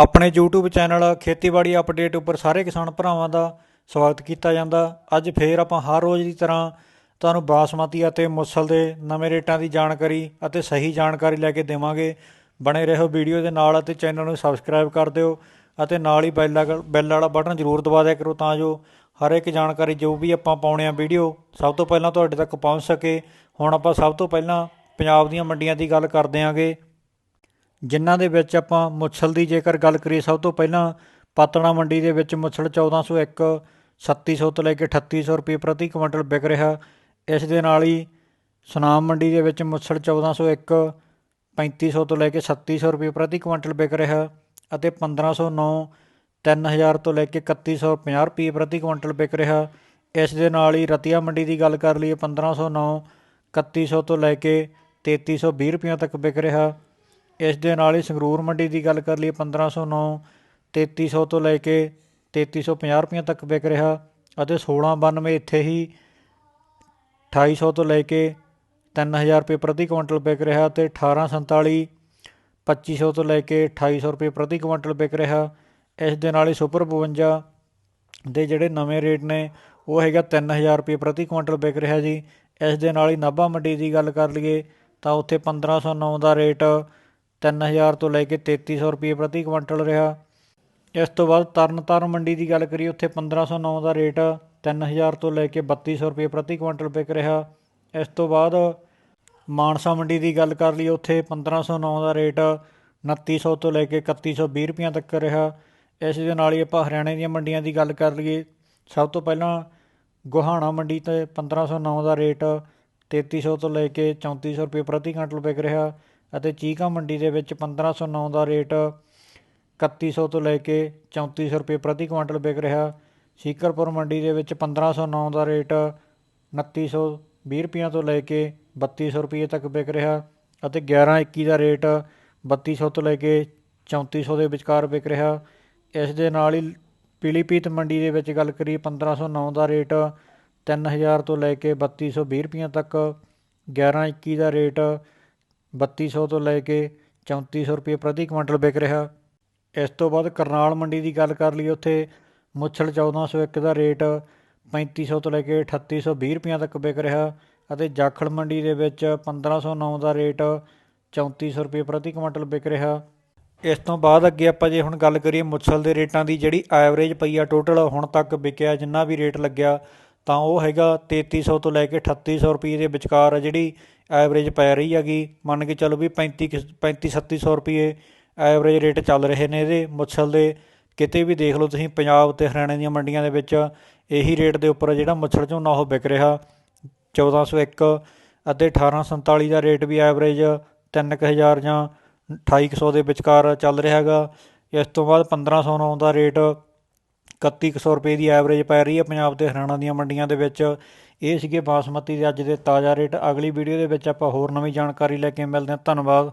ਆਪਣੇ YouTube channel ਖੇਤੀਬਾੜੀ update ਉੱਪਰ ਸਾਰੇ ਕਿਸਾਨ ਭਰਾਵਾਂ ਦਾ ਸਵਾਗਤ ਕੀਤਾ ਜਾਂਦਾ। ਅੱਜ ਫੇਰ ਆਪਾਂ ਹਰ ਰੋਜ਼ ਦੀ ਤਰ੍ਹਾਂ ਤੁਹਾਨੂੰ ਬਾਸਮਤੀ ਅਤੇ ਮੁਸਲ ਦੇ ਨਵੇਂ ਰੇਟਾਂ ਦੀ ਜਾਣਕਾਰੀ ਅਤੇ ਸਹੀ ਜਾਣਕਾਰੀ ਲੈ ਕੇ ਦੇਵਾਂਗੇ। ਬਣੇ ਰਹੋ ਵੀਡੀਓ ਦੇ ਨਾਲ ਅਤੇ ਚੈਨਲ ਨੂੰ ਸਬਸਕ੍ਰਾਈਬ ਕਰ ਦਿਓ ਅਤੇ ਨਾਲ ਹੀ ਬੈਲ ਬੈਲ ਵਾਲਾ ਬਟਨ ਜ਼ਰੂਰ ਦਬਾ ਦਿਆ ਕਰੋ ਤਾਂ ਜੋ ਹਰ ਇੱਕ ਜਾਣਕਾਰੀ ਜੋ ਵੀ ਆਪਾਂ ਪਾਉਣੇ ਆ ਵੀਡੀਓ ਸਭ ਤੋਂ ਪਹਿਲਾਂ ਤੁਹਾਡੇ ਤੱਕ ਪਹੁੰਚ ਸਕੇ। ਹੁਣ ਆਪਾਂ ਸਭ ਤੋਂ ਪਹਿਲਾਂ ਪੰਜਾਬ ਦੀਆਂ ਮੰਡੀਆਂ ਦੀ ਗੱਲ ਕਰਦੇ ਆਂਗੇ। ਜਿਨ੍ਹਾਂ ਦੇ ਵਿੱਚ ਆਪਾਂ ਮੁੱਛਲ ਦੀ ਜੇਕਰ ਗੱਲ ਕਰੀਏ, ਸਭ ਤੋਂ ਪਹਿਲਾਂ ਪਾਤੜਾ ਮੰਡੀ ਦੇ ਵਿੱਚ ਮੁੱਛਲ 1401 3700 ਤੋਂ ਲੈ ਕੇ 3800 ਰੁਪਏ ਪ੍ਰਤੀ ਕੁਇੰਟਲ ਵਿਕ ਰਿਹਾ। ਇਸ ਦੇ ਨਾਲ ਹੀ ਸੁਨਾਮ ਮੰਡੀ ਦੇ ਵਿੱਚ ਮੁੱਛਲ 1401 3500 ਤੋਂ ਲੈ ਕੇ 3700 ਰੁਪਏ ਪ੍ਰਤੀ ਕੁਇੰਟਲ ਵਿਕ ਰਿਹਾ ਅਤੇ 1509 3000 ਤੋਂ ਲੈ ਕੇ 3150 ਰੁਪਏ ਪ੍ਰਤੀ ਕੁਇੰਟਲ ਵਿਕ ਰਿਹਾ। ਇਸ ਦੇ ਨਾਲ ਹੀ ਰਤੀਆ ਮੰਡੀ ਦੀ ਗੱਲ ਕਰ ਲਈਏ 1509 3100 ਤੋਂ ਲੈ ਕੇ 3320 ਰੁਪਏ ਤੱਕ ਵਿਕ ਰਿਹਾ। ਇਸ ਦੇ ਨਾਲ ਹੀ ਸੰਗਰੂਰ ਮੰਡੀ ਦੀ ਗੱਲ ਕਰ ਲਈਏ 1509 3300 ਤੋਂ ਲੈ ਕੇ 3350 ਰੁਪਏ ਤੱਕ ਵਿਕ ਰਿਹਾ ਅਤੇ 1692 ਇੱਥੇ ਹੀ 2800 ਤੋਂ ਲੈ ਕੇ 3000 ਰੁਪਏ ਪ੍ਰਤੀ ਕੁਇੰਟਲ ਵਿਕ ਰਿਹਾ ਤੇ 1847 2500 ਤੋਂ ਲੈ ਕੇ 2800 ਰੁਪਏ ਪ੍ਰਤੀ ਕੁਇੰਟਲ ਵਿਕ ਰਿਹਾ। ਇਸ ਦੇ ਨਾਲ ਹੀ ਸੁਪਰ 52 ਦੇ ਜਿਹੜੇ ਨਵੇਂ ਰੇਟ ਨੇ, ਉਹ ਹੈਗਾ 3000 ਰੁਪਏ ਪ੍ਰਤੀ ਕੁਇੰਟਲ ਵਿਕ ਰਿਹਾ ਜੀ। ਇਸ ਦੇ ਨਾਲ ਹੀ ਨਾਭਾ ਮੰਡੀ ਦੀ ਗੱਲ ਕਰ ਲਈਏ, ਤਾਂ ਉੱਥੇ 1509 ਦਾ ਰੇਟ 3000 ਤੋਂ ਲੈ ਕੇ 3300 ਰੁਪਏ ਪ੍ਰਤੀ ਕੁਇੰਟਲ ਰਿਹਾ। ਇਸ ਤੋਂ ਬਾਅਦ ਤਰਨਤਾਰਨ ਮੰਡੀ ਦੀ ਗੱਲ ਕਰੀਏ, ਉੱਥੇ 1509 ਦਾ ਰੇਟ 3000 ਤੋਂ ਲੈ ਕੇ 3200 ਰੁਪਏ ਪ੍ਰਤੀ ਕੁਇੰਟਲ ਵਿਕ ਰਿਹਾ। ਇਸ ਤੋਂ ਬਾਅਦ ਮਾਨਸਾ ਮੰਡੀ ਦੀ ਗੱਲ ਕਰ ਲਈਏ, ਉੱਥੇ 1509 ਦਾ ਰੇਟ 2900 ਤੋਂ ਲੈ ਕੇ 3120 ਰੁਪਏ ਤੱਕ ਰਿਹਾ। ਇਸ ਦੇ ਨਾਲ ਹੀ ਆਪਾਂ ਹਰਿਆਣੇ ਦੀਆਂ ਮੰਡੀਆਂ ਦੀ ਗੱਲ ਕਰ ਲਈਏ, ਸਭ ਤੋਂ ਪਹਿਲਾਂ ਗੁਹਾਣਾ ਮੰਡੀ ਤੇ 1509 ਦਾ ਰੇਟ 3300 ਤੋਂ ਲੈ ਕੇ 3400 ਰੁਪਏ ਪ੍ਰਤੀ ਕੁਇੰਟਲ ਵਿਕ ਰਿਹਾ। ਅਤੇ ਚੀਕਾ ਮੰਡੀ ਦੇ ਵਿੱਚ 1509 ਦਾ ਰੇਟ 3100 ਤੋਂ ਲੈ ਕੇ 3400 ਰੁਪਏ ਪ੍ਰਤੀ ਕੁਇੰਟਲ ਵਿਕ ਰਿਹਾ। ਸ਼ੀਕਰਪੁਰ ਮੰਡੀ ਦੇ ਵਿੱਚ 1509 ਦਾ ਰੇਟ 2920 ਰੁਪਈਆਂ ਤੋਂ ਲੈ ਕੇ 3200 ਰੁਪਏ ਤੱਕ ਵਿਕ ਰਿਹਾ ਅਤੇ 1121 ਦਾ ਰੇਟ 3200 ਤੋਂ ਲੈ ਕੇ 3400 ਦੇ ਵਿਚਕਾਰ ਵਿਕ ਰਿਹਾ। ਇਸ ਦੇ ਨਾਲ ਹੀ ਪੀਲੀਪੀਤ ਮੰਡੀ ਦੇ ਵਿੱਚ ਗੱਲ ਕਰੀਏ 1509 ਦਾ ਰੇਟ 3000 ਤੋਂ ਲੈ ਕੇ 3220 ਰੁਪਈਆਂ ਤੱਕ 1121 ਦਾ ਰੇਟ 3200 ਤੋਂ ਲੈ ਕੇ 3400 ਰੁਪਏ ਪ੍ਰਤੀ ਕੁਇੰਟਲ ਵਿਕ ਰਿਹਾ। ਇਸ ਤੋਂ ਬਾਅਦ ਕਰਨਾਲ ਮੰਡੀ ਦੀ ਗੱਲ ਕਰ ਲਈਏ ਉੱਥੇ, ਮੁੱਛਲ 1401 ਦਾ ਰੇਟ 3500 ਤੋਂ ਲੈ ਕੇ 3820 ਰੁਪਈਆਂ ਤੱਕ ਵਿਕ ਰਿਹਾ ਅਤੇ ਜਾਖਲ ਮੰਡੀ ਦੇ ਵਿੱਚ 1509 ਦਾ ਰੇਟ 3400 ਰੁਪਏ ਪ੍ਰਤੀ ਕੁਇੰਟਲ ਵਿਕ ਰਿਹਾ। ਇਸ ਤੋਂ ਬਾਅਦ ਅੱਗੇ ਆਪਾਂ ਜੇ ਹੁਣ ਗੱਲ ਕਰੀਏ ਮੁੱਛਲ ਦੇ ਰੇਟਾਂ ਦੀ, ਜਿਹੜੀ ਐਵਰੇਜ ਪਈ ਆ ਟੋਟਲ ਹੁਣ ਤੱਕ ਵਿਕਿਆ, ਜਿੰਨਾ ਵੀ ਰੇਟ ਲੱਗਿਆ, ਤਾਂ ਉਹ ਹੈਗਾ 3300 ਤੋਂ ਲੈ ਕੇ 3800 ਰੁਪਏ ਦੇ ਵਿਚਕਾਰ ਜਿਹੜੀ ਐਵਰੇਜ ਪੈ ਰਹੀ ਹੈਗੀ। ਮੰਨ ਕੇ ਚੱਲੋ ਵੀ 35 ਕੁ- 35 3700 ਰੁਪਏ ਐਵਰੇਜ ਰੇਟ ਚੱਲ ਰਹੇ ਨੇ ਇਹਦੇ। ਮੁੱਛਲ ਦੇ ਕਿਤੇ ਵੀ ਦੇਖ ਲਓ ਤੁਸੀਂ, ਪੰਜਾਬ ਤੇ ਹਰਿਆਣਾ ਦੀਆਂ ਮੰਡੀਆਂ ਦੇ ਵਿੱਚ ਇਹੀ ਰੇਟ ਦੇ ਉੱਪਰ ਜਿਹੜਾ ਮੁੱਛਲ ਝੋਨਾ ਉਹ ਵਿਕ ਰਿਹਾ। 1401 ਅਤੇ 1847 ਦਾ ਰੇਟ ਵੀ ਐਵਰੇਜ 3000 ਜਾਂ 2800 ਦੇ ਵਿਚਕਾਰ ਚੱਲ ਰਿਹਾ ਹੈਗਾ। ਇਸ ਤੋਂ ਬਾਅਦ 1509 ਦਾ ਰੇਟ 3100 ਰੁਪਏ ਦੀ ਐਵਰੇਜ ਪੈ ਰਹੀ ਹੈ ਪੰਜਾਬ ਤੇ ਹਰਿਆਣਾ ਦੀਆਂ ਮੰਡੀਆਂ ਦੇ ਵਿੱਚ। ਇਹ ਸੀਗੇ ਬਾਸਮਤੀ ਦੇ ਅੱਜ ਦੇ ਤਾਜ਼ਾ ਰੇਟ। ਅਗਲੀ ਵੀਡੀਓ ਦੇ ਵਿੱਚ ਆਪਾਂ ਹੋਰ ਨਵੀਂ ਜਾਣਕਾਰੀ ਲੈ ਕੇ ਮਿਲਦੇ ਹਾਂ। ਧੰਨਵਾਦ।